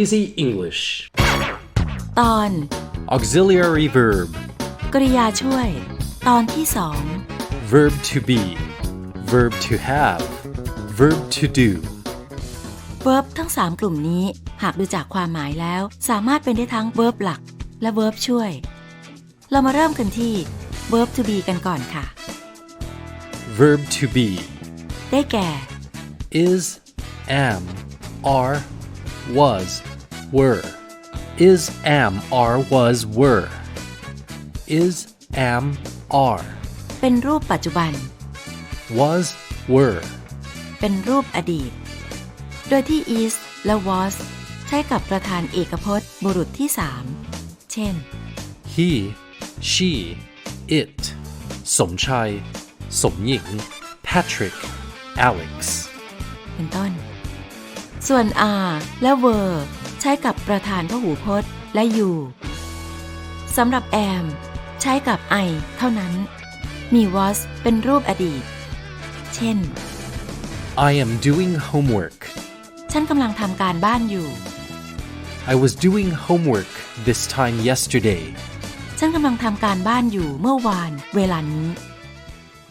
Easy English. ตอน Auxiliary verb. กริยาช่วย ตอนที่สอง Verb to be. Verb to have. Verb to do. verb ทั้ง3กลุ่มนี้ หากดูจากความหมายแล้ว สามารถเป็นได้ทั้ง verb หลัก และ verb ช่วย เรามาเริ่มกันที่ verb to be กันก่อนค่ะ Verb to be. ได้แก่ Is, am, are, was, were. Is, am, are, was, were. Is, am, are. เป็นรูปปัจจุบัน Was, were. เป็นรูปอดีต โดยที่ is และ was ใช้กับประธานเอกพจน์บุรุษที่3เช่น He, she, it. สมชาย สมหญิง Patrick, Alex. เป็นต้น ส่วน are และ were ใช้กับประธานพหูพจน์และ you สำหรับ am ใช้กับ I เท่านั้น มี was เป็นรูปอดีต เช่น I am doing homework. ฉันกำลังทำการบ้านอยู่ I was doing homework this time yesterday. ฉันกำลังทำการบ้านอยู่เมื่อวานเวลานี้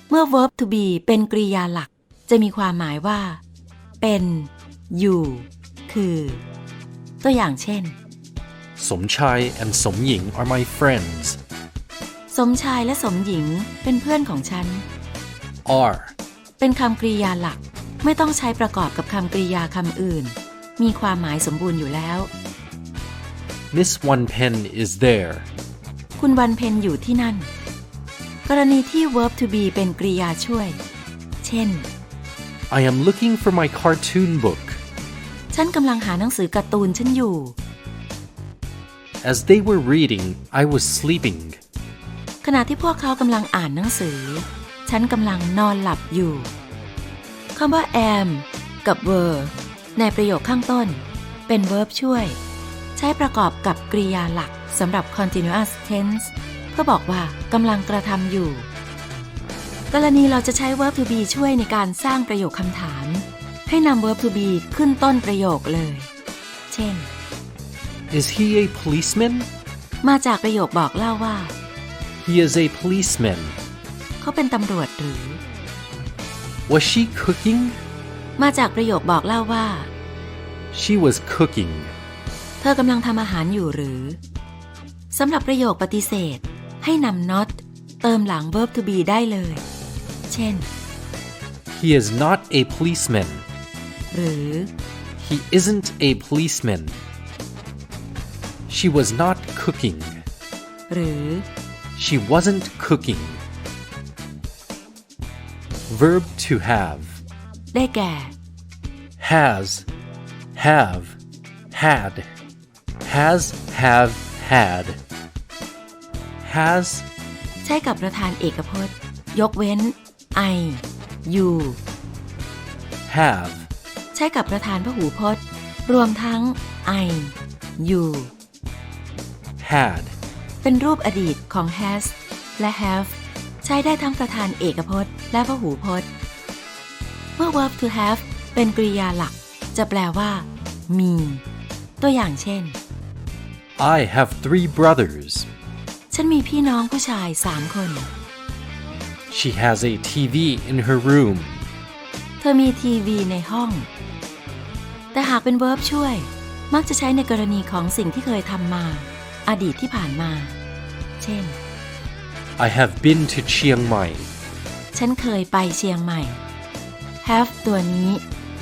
เมื่อ verb to be เป็นกริยาหลัก จะมีความหมายว่า เป็น อยู่ คือ ตัวอย่างเช่น Somchai and Somying are my friends. สมชายและสมหญิงเป็นเพื่อนของฉัน Are เป็นคำกริยาหลัก ไม่ต้องใช้ประกอบกับคำกริยาคำอื่น มีความหมายสมบูรณ์อยู่แล้ว Miss One Pen is there. คุณวันเพ็ญอยู่ที่นั่น กรณีที่ verb to be เป็นกริยาช่วย เช่น I am looking for my cartoon book. ฉันกำลังหาหนังสือการ์ตูนฉันอยู่ As they were reading, I was sleeping. ขณะที่พวกเขากำลังอ่านหนังสือ ฉันกำลังนอนหลับอยู่คำว่า am กับ were ในประโยคข้างต้น เป็น verb ช่วย ใช้ประกอบกับกริยาหลักสำหรับ continuous tense เพื่อบอกว่ากำลังกระทำอยู่ กรณีเราจะใช้ verb to be ช่วยในการสร้างประโยคคำถาม ให้นำ verb to be ขึ้นต้นประโยคเลย เช่น Is he a policeman? มาจากประโยคบอกเล่าว่า He is a policeman. เขาเป็นตำรวจหรือ Was she cooking? มาจากประโยคบอกเล่าว่า She was cooking. เธอกำลังทำอาหารอยู่หรือสำหรับประโยคปฏิเสธ ให้นำ not เติมหลัง verb to be ได้เลย เช่น He is not a policeman. หรือ He isn't a policeman. She was not cooking. หรือ She wasn't cooking. Verb to have. ได้แก่ Has, have, had. Has, have, had. Has, ใช้กับประธานเอกพจน์ ยกเว้น I you have. ใช้กับประธานพหูพจน์ รวมทั้ง I you Had. เป็นรูปอดีตของ has และ have ใช้ได้ทั้งประธานเอกพจน์ และพหูพจน์ เมื่อ verb to have เป็นกริยาหลัก จะแปลว่า มี ตัวอย่างเช่น I have three brothers. ฉันมีพี่น้องผู้ชายสามคน She has a TV in her room. เธอมีทีวีในห้อง แต่หากเป็น verb ช่วย มักจะใช้ในกรณีของสิ่งที่เคยทำมา อดีตที่ผ่านมา เช่น I have been to Chiang Mai. ฉันเคยไปเชียงใหม่ have ตัวนี้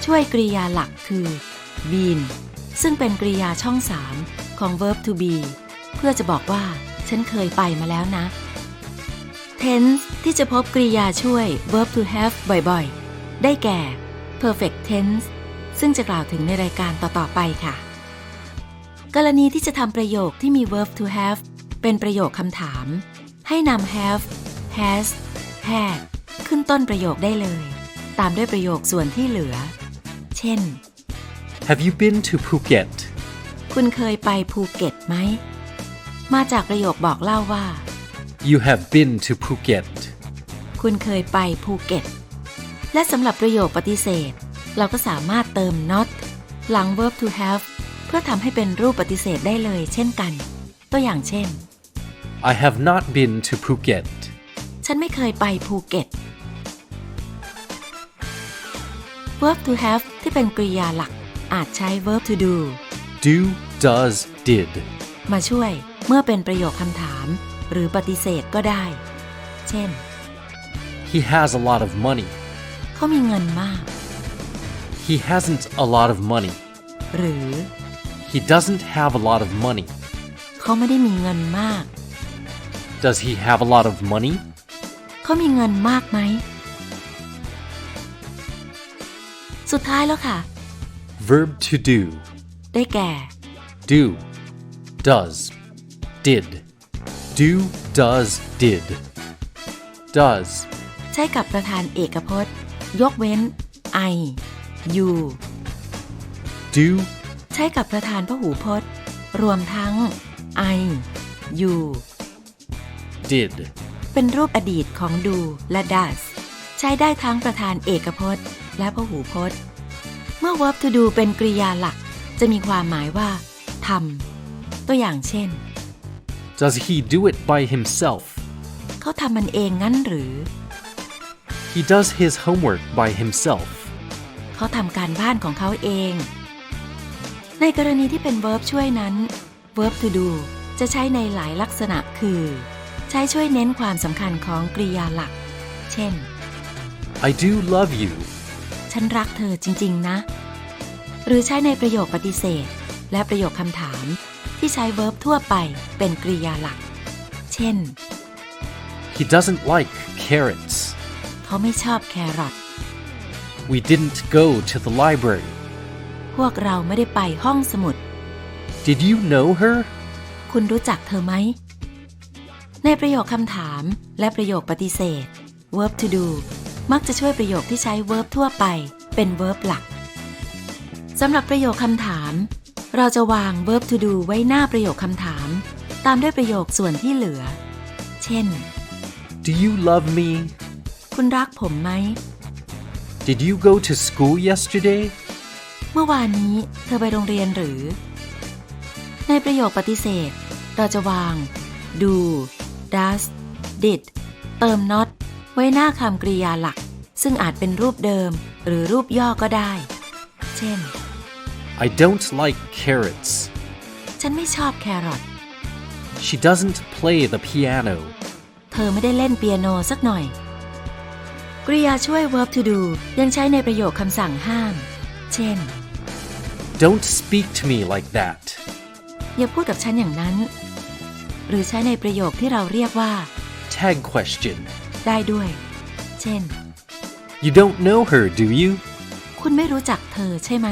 ช่วยกริยาหลักคือ been ซึ่งเป็นกริยาช่อง3ของ verb to be เพื่อจะบอกว่าฉันเคยไปมาแล้วนะ tense ที่จะพบกริยาช่วย verb to have บ่อยๆ ได้แก่ perfect tense ซึ่งจะกล่าวถึงในรายการต่อ ๆ ไปค่ะ กรณีที่จะทำประโยคที่มี verb to have เป็นประโยคคำถาม ให้นำ have has had ขึ้นต้นประโยคได้เลย ตามด้วยประโยคส่วนที่เหลือ เช่น Have you been to Phuket? คุณเคยไปภูเก็ตไหม มาจากประโยคบอกเล่าว่า You have been to Phuket. คุณเคยไปภูเก็ต และสำหรับประโยคปฏิเสธ เราก็สามารถเติม not หลัง verb to have เพื่อทำให้เป็นรูปปฏิเสธได้เลยเช่นกัน ตัวอย่างเช่น I have not been to Phuket. ฉันไม่เคยไปภูเก็ต verb to have ที่เป็นกริยาหลัก อาจใช้ verb to do Do, does, did. มาช่วยเมื่อเป็นประโยคคำถาม หรือปฏิเสธก็ได้ เช่น He has a lot of money. เขามีเงินมาก He hasn't a lot of money. หรือ He doesn't have a lot of money. เขาไม่ได้มีเงินมาก Does he have a lot of money? เขามีเงินมากไหม สุดท้ายแล้วค่ะ Verb to do. ได้แก่ Do, does, did. Do, does, did. Does, ใช้กับประธานเอกพจน์ ยกเว้น I you do, ใช้กับประธานพหูพจน์ รวมทั้ง I you did. เป็นรูปอดีตของดูและ does ใช้ได้ทั้งประธานเอกพจน์ และพหูพจน์ เมื่อ verb to do เป็นกริยาหลัก จะมีความหมายว่าทำตัวอย่างเช่น Does he do it by himself? เขาทำมันเองงั้นหรือ He does his homework by himself. เขาทำการบ้านของเขาเอง ในกรณีที่เป็น verb ช่วยนั้น verb to do จะใช้ในหลายลักษณะคือ ใช้ช่วยเน้นความสำคัญของกริยาหลัก เช่น I do love you. ฉันรักเธอจริง ๆ นะ หรือใช้ในประโยคปฏิเสธ และประโยคคำถาม ที่ใช้ verb ทั่วไปเป็นกริยาหลัก เช่น He doesn't like carrots. เขาไม่ชอบแครอท We didn't go to the library. พวกเราไม่ได้ไปห้องสมุด Did you know her? คุณรู้จักเธอไหม ในประโยคคำถามและประโยคปฏิเสธ verb to do มักจะช่วยประโยคที่ใช้ verb ทั่วไป เป็น verb หลักสำหรับประโยคคำถาม เราจะวาง verb to do ไว้หน้าประโยคคำถาม ตามด้วยประโยคส่วนที่เหลือ เช่น Do you love me? คุณรักผมไหม Did you go to school yesterday? เมื่อวานนี้เธอไปโรงเรียนหรือ ในประโยคปฏิเสธ เราจะวาง do does did เติม not ไว้หน้าคำกริยาหลัก ซึ่งอาจเป็นรูปเดิม หรือรูปย่อก็ได้ เช่น I don't like carrots. ฉันไม่ชอบแครอท She doesn't play the piano. เธอไม่ได้เล่นเปียโนสักหน่อย กริยาช่วย verb to do ยังใช้ในประโยคคำสั่งห้าม เช่น Don't speak to me like that. อย่าพูดกับฉันอย่างนั้น หรือใช้ในประโยคที่เราเรียกว่า Tag question. ได้ด้วย เช่น You don't know her, do you? คุณไม่รู้จักเธอใช่ไหม